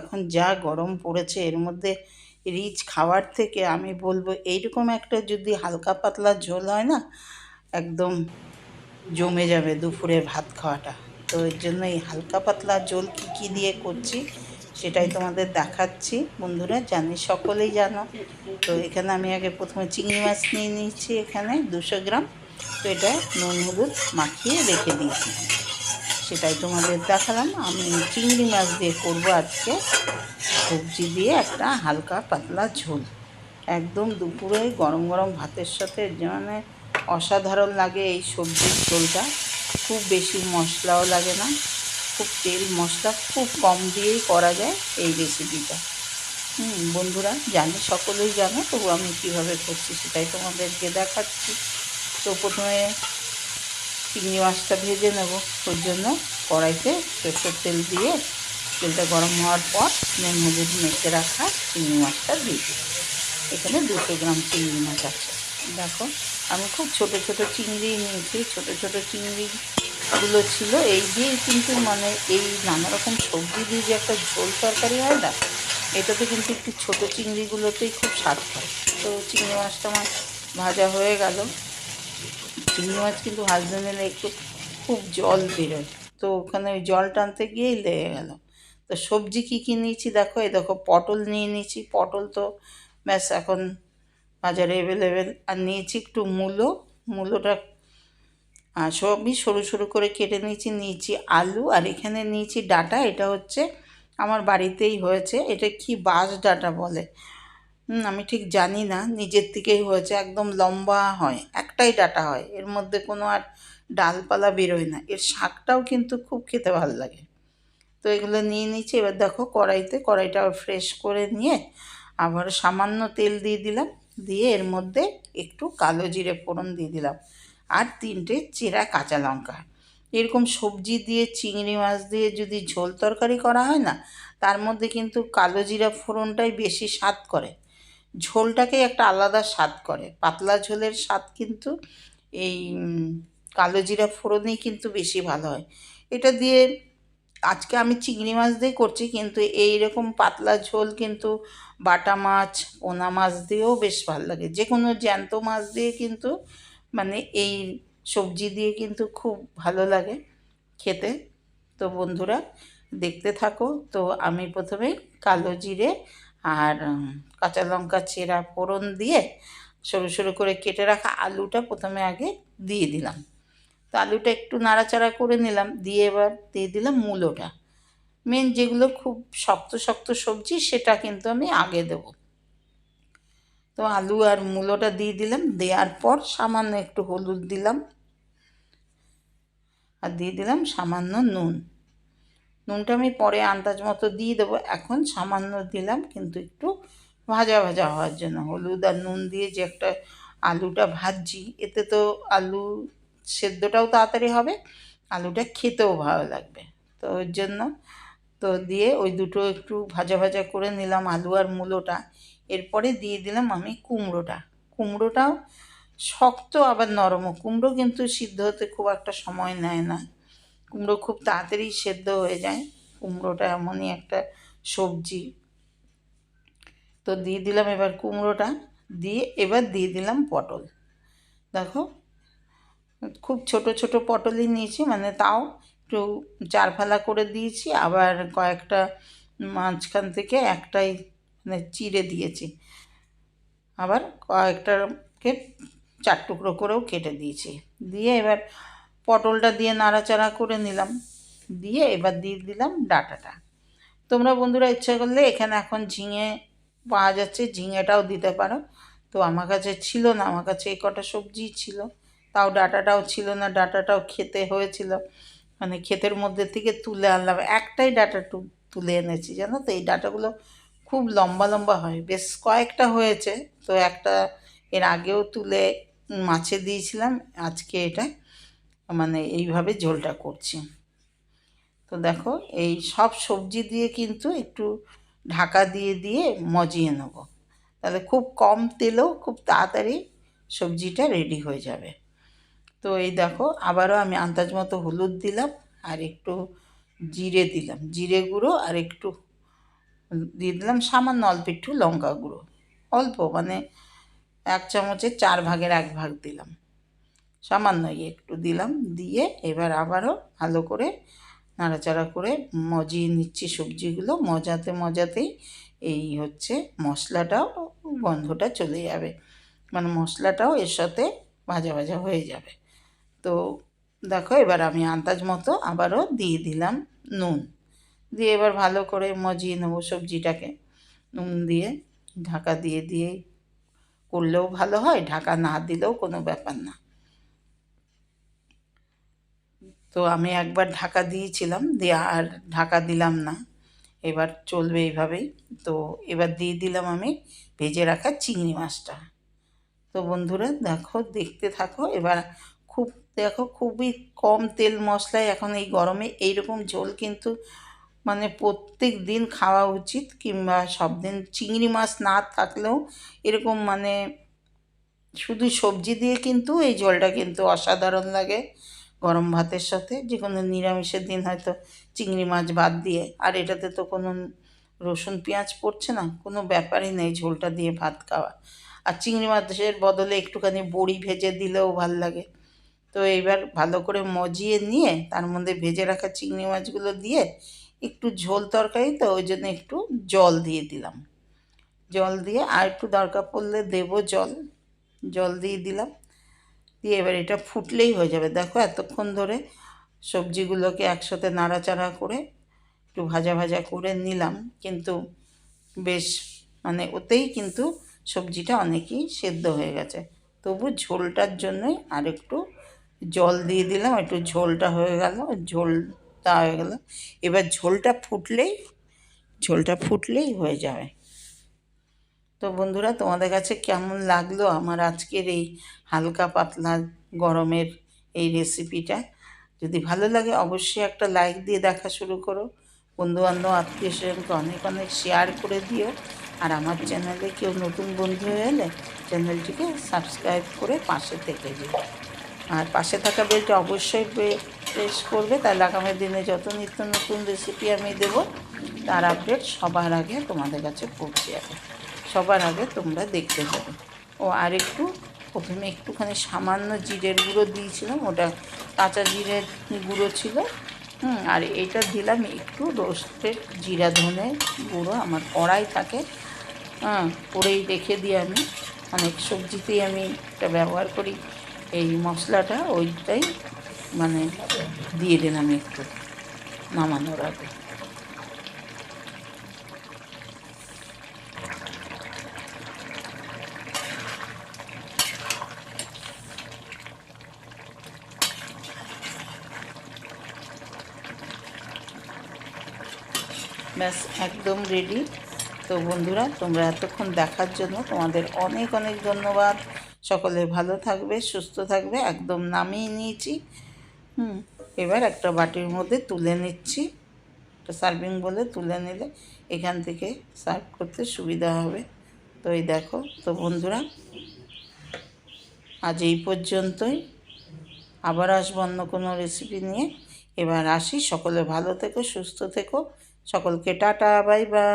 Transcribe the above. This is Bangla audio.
এখন যা গরম পড়েছে, এর মধ্যে রিচ খাওয়ার থেকে আমি বলব, এইরকম একটা যদি হালকা পাতলা ঝোল হয় না, একদম জমে যাবে দুপুরে ভাত খাওয়াটা। তো এর জন্য এই হালকা পাতলা ঝোল কী কী দিয়ে করছি, সেটাই তোমাদের দেখাচ্ছি। বন্ধুরা, জানি সকলেই জানো। তো এখানে আমি আগে প্রথমে চিংড়ি মাছ নিয়ে নিয়েছি এখানে দুশো গ্রাম। তো এটা নুন, হলুদ মাখিয়ে রেখে দিয়েছি। সেটাই তোমাদের দেখালাম। আমি চিংড়ি মাছ দিয়ে করব আজকে। সবজি দিয়ে একটা হালকা পাতলা ঝোল। একদম দুপুরে গরম গরম ভাতের সাথে মানে অসাধারণ লাগে এই সবজির ঝোলটা। খুব বেশি মশলাও লাগে না। খুব তেল মশলা খুব কম দিয়েই করা যায় এই রেসিপিটা হুম, বন্ধুরা জানি সকলেই জানো, তবু আমি কীভাবে করছি সেটাই তোমাদেরকে দেখাচ্ছি। তো প্রথমে চিংড়ি মাছটা ভেজে নেব। ওর জন্য কড়াইতে সরষের তেল দিয়ে তেলটা গরম হওয়ার পর নুন, হলুদ মেখে রাখা চিংড়ি মাছটা দিয়ে এখানে দুশো গ্রাম চিংড়ি মাছ আছে। দেখো, আমি খুব ছোট ছোট চিংড়ি নিয়েছি, ছোট ছোট চিংড়িগুলো ছিল। এই দিয়েই কিন্তু মানে এই নানা রকম সবজি দিয়ে যে একটা ঝোল তরকারি হয় না, এটাতে কিন্তু একটু ছোটো চিংড়িগুলোতেই খুব স্বাদ হয়। তো চিংড়ি মাছটা আমার ভাজা হয়ে গেল। চিংড়ি মাছ কিন্তু নিলে একটু খুব জল বেরোয়। তো ওখানে ওই জল টানতে গিয়েই লেগে গেল। তো সবজি কী কী নিয়েছি দেখো? এই দেখো, পটল নিয়ে নিয়েছি। পটল তো ব্যাস এখন বাজারে অ্যাভেলেবেল আর নিয়েছি একটু মূলো। মূলোটা সবই সরু সরু করে কেটে নিয়েছি। নিয়েছি আলু আর এখানে নিয়েছি ডাটা। এটা হচ্ছে আমার বাড়িতেই হয়েছে। এটা কি বাঁশ ডাটা বলে? আমি ঠিক জানি না। নিজের থেকেই হয়েছে, একদম লম্বা হয়, একটাই ডাটা হয়। এর মধ্যে কোনো আর ডালপালা বেরোয় না। এর শাকটাও কিন্তু খুব খেতে ভালো লাগে। তো এগুলো নিয়ে নিচ্ছি। এবার দেখো কড়াইতে, কড়াইটা ফ্রেশ করে নিয়ে আবার সামান্য তেল দিয়ে দিলাম। দিয়ে এর মধ্যে একটু কালো জিরে ফোড়ন দিয়ে দিলাম আর তিনটে চেরা কাঁচা লঙ্কা। এরকম সবজি দিয়ে, চিংড়ি মাছ দিয়ে যদি ঝোল তরকারি করা হয় না, তার মধ্যে কিন্তু কালো জিরা ফোড়নটাই বেশি স্বাদ করে। ঝোলটাকে একটা আলাদা স্বাদ করে। পাতলা ঝোলের স্বাদ কিন্তু এই কালো জিরা ফোড়নেই কিন্তু বেশি ভালো হয়। এটা দিয়ে আজকে আমি চিংড়ি মাছ দিয়ে করছি, কিন্তু এই রকম পাতলা ঝোল কিন্তু বাটা মাছ, পোনা মাছ দিয়েও বেশ ভালো লাগে। যে কোনো জ্যান্ত মাছ দিয়ে কিন্তু মানে এই সবজি দিয়ে কিন্তু খুব ভালো লাগে খেতে। তো বন্ধুরা, দেখতে থাকো। তো আমি প্রথমে কালো জিরে আর কাঁচা লঙ্কা, চেরা, ফোড়ন দিয়ে সরু সরু করে কেটে রাখা আলুটা প্রথমে আগে দিয়ে দিলাম। তো আলুটা একটু নাড়াচাড়া করে নিলাম, দিয়ে এবার দিয়ে দিলাম মূলোটা। মেন যেগুলো খুব শক্ত শক্ত সবজি সেটা কিন্তু আমি আগে দেব। তো আলু আর মূলোটা দিয়ে দিলাম, দেওয়ার পর সামান্য একটু হলুদ দিলাম। আর দিয়ে দিলাম সামান্য নুন। নুনটা আমি পরে আন্দাজ মতো দিয়ে দেবো। এখন সামান্য দিলাম কিন্তু একটু ভাজা ভাজা হওয়ার জন্য। হলুদ আর নুন দিয়ে যে একটা আলুটা ভাজছি, এতে তো আলু সেদ্ধটাও তাড়াতাড়ি হবে, আলুটা খেতেও ভালো লাগবে। তো ওর জন্য তো দিয়ে ওই দুটো একটু ভাজা ভাজা করে নিলাম আলু আর মূলোটা। এরপরে দিয়ে দিলাম আমি কুমড়োটা। কুমড়োটাও শক্ত আবার নরমও। কুমড়ো কিন্তু সিদ্ধ হতে খুব একটা সময় নেয় না। কুমড়ো খুব তাড়াতাড়ি সেদ্ধ হয়ে যায়। কুমড়োটা এমনই একটা সবজি। তো দিয়ে দিলাম এবার কুমড়োটা, দিয়ে এবার দিয়ে দিলাম পটল। দেখো, খুব ছোট ছোট পটলই নিয়েছি মানে তাও একটু চার ফালা করে দিয়েছি, আবার কয়েকটা মাঝখান থেকে একটাই মানে চিড়ে দিয়েছি। আবার কয়েকটাকে চার টুকরো করেও কেটে দিয়েছি। দিয়ে এবার পটলটা দিয়ে নাড়াচাড়া করে নিলাম। দিয়ে এবার দিয়ে দিলাম ডাটাটা। তোমরা বন্ধুরা ইচ্ছা করলে এখানে এখন ঝিঙে পাওয়া যাচ্ছে, ঝিঙেটাও দিতে পারো। তো আমার কাছে ছিল না, আমার কাছে এই কটা সবজি ছিল। তাও ডাটাটাও ছিল না, ডাটাটাও খেতে হয়েছিল। মানে ক্ষেতের মধ্যে থেকে তুলে আনলাম। একটাই ডাটা তুলে এনেছি, জানো তো? এই ডাটাগুলো খুব লম্বা লম্বা হয়। বেশ কয়েকটা হয়েছে। তো একটা এর আগেও তুলে মাছে দিয়েছিলাম, আজকে এটা মানে এইভাবে ঝোলটা করছি। তো দেখো, এই সব সবজি দিয়ে কিন্তু একটু ঢাকা দিয়ে দিয়ে মজিয়ে নেব। তাহলে খুব কম তেলেও খুব তাড়াতাড়ি সবজিটা রেডি হয়ে যাবে। তো এই দেখো, আবারও আমি আন্দাজ মতো হলুদ দিলাম আর একটু জিরে দিলাম। জিরে গুঁড়ো আর একটু দিয়ে দিলাম সামান্য অল্প একটু লঙ্কা গুঁড়ো। অল্প মানে এক চামচের চার ভাগের এক ভাগ দিলাম। সামান্যই একটু দিলাম, দিয়ে এবার আবারও ভালো করে নাড়াচাড়া করে মজিয়ে নিচ্ছি সবজিগুলো। মজাতে মজাতেই এই হচ্ছে মশলাটাও গন্ধটা চলে যাবে। মানে মশলাটাও এর সাথে ভাজা ভাজা হয়ে যাবে। তো দেখো এবার আমি আন্দাজ মতো আবারও দিয়ে দিলাম নুন। দিয়ে এবার ভালো করে মজিয়ে নেব সবজিটাকে। নুন দিয়ে ঢাকা দিয়ে দিয়ে করলেও ভালো হয়, ঢাকা না দিলেও কোনো ব্যাপার না। তো আমি একবার ঢাকা দিয়েছিলাম, দিয়ে আর ঢাকা দিলাম না। এবার চলবে এইভাবেই। তো এবার দিয়ে দিলাম আমি ভেজে রাখা চিংড়ি মাছটা। তো বন্ধুরা, দেখো, দেখতে থাকো। এবার খুব, দেখো, খুবই কম তেল মশলায় এখন এই গরমে এইরকম ঝোল কিন্তু মানে প্রত্যেক দিন খাওয়া উচিত, কিংবা সব দিন চিংড়ি মাছ না থাকলেও এরকম মানে শুধু সবজি দিয়ে কিন্তু এই ঝোলটা কিন্তু অসাধারণ লাগে। গরম ভাতের সাথে যে কোনো নিরামিষের দিন হয়তো চিংড়ি মাছ বাদ দিয়ে। আর এটাতে তো কোনো রসুন পেঁয়াজ পড়ছে না, কোনো ব্যাপারই নেই ঝোলটা দিয়ে ভাত খাওয়া। আর চিংড়ি মাছের বদলে একটুখানি বড়ি ভেজে দিলেও ভালো লাগে। তো এইবার ভালো করে মজিয়ে নিয়ে তার মধ্যে ভেজে রাখা চিংড়ি মাছগুলো দিয়ে একটু ঝোল তরকারি তো ওই জন্য একটু জল দিয়ে দিলাম। জল দিয়ে আর একটু দরকার পড়লে দেবো জল। জল দিয়ে দিলাম। দিয়ে এবার এটা ফুটলেই হয়ে যাবে। দেখো এতক্ষণ ধরে সবজিগুলোকে একসাথে নাড়াচাড়া করে একটু ভাজা ভাজা করে নিলাম। কিন্তু বেশ মানে ওতেই কিন্তু সবজিটা অনেকই সেদ্ধ হয়ে গেছে। তবু ঝোলটার জন্যই আর একটু জল দিয়ে দিলাম, একটু ঝোলটা হয়ে গেল, ঝোলটা হয়ে গেল। এবার ঝোলটা ফুটলেই ঝোলটা ফুটলেই হয়ে যাবে। তো বন্ধুরা, তোমাদের কাছে কেমন লাগল আমার আজকের এই হালকা পাতলা গরমের এই রেসিপিটা যদি ভালো লাগে অবশ্যই একটা লাইক দিয়ে দেখা শুরু করো। বন্ধুবান্ধব, আত্মীয় স্বজনকে অনেক অনেক শেয়ার করে দিও। আর আমার চ্যানেলে কেউ নতুন বন্ধু হয়ে এলে চ্যানেলটিকে সাবস্ক্রাইব করে পাশে থেকে দিও আর পাশে থাকা বেলটা অবশ্যই প্রেস করবে। তাহলে আগামী দিনে যত নিত্য নতুন রেসিপি আমি দেবো, তার আপডেট সবার আগে তোমাদের কাছে পৌঁছে যাবে। সবার আগে তোমরা দেখতে পাবে। ও, আর একটু প্রথমে একটুখানি সামান্য জিরের গুঁড়ো দিয়েছিলাম, ওটা কাঁচা জিরের গুঁড়ো ছিল। হুম, আর এটা দিলাম একটু রোস্টেড জিরা ধনে গুঁড়ো, আমার কড়াই থাকে। হ্যাঁ করেই রেখে দিই আমি। অনেক সবজিতেই আমি এটা ব্যবহার করি। এই মশলাটা ওইটাই মানে দিয়ে দিলাম একটু নামানোর আগে। ব্যাস, একদম রেডি তো বন্ধুরা, তোমরা এতক্ষণ দেখার জন্য তোমাদের অনেক অনেক ধন্যবাদ। সকলে ভালো থাকবে, সুস্থ থাকবে, একদম নামিয়ে নিয়েছি। হুম, এবার একটা বাটির মধ্যে তুলে নিচ্ছি। একটা সার্ভিং বলে তুলে নিলে এখান থেকে সার্ভ করতে সুবিধা হবে। তো এই দেখো, তো বন্ধুরা, আজ এই পর্যন্তই। আবার আসব অন্য কোনো রেসিপি নিয়ে। এবার আসি। সকলে ভালো থেকো, সুস্থ থেকো। সকলকে টাটা বাই বাই।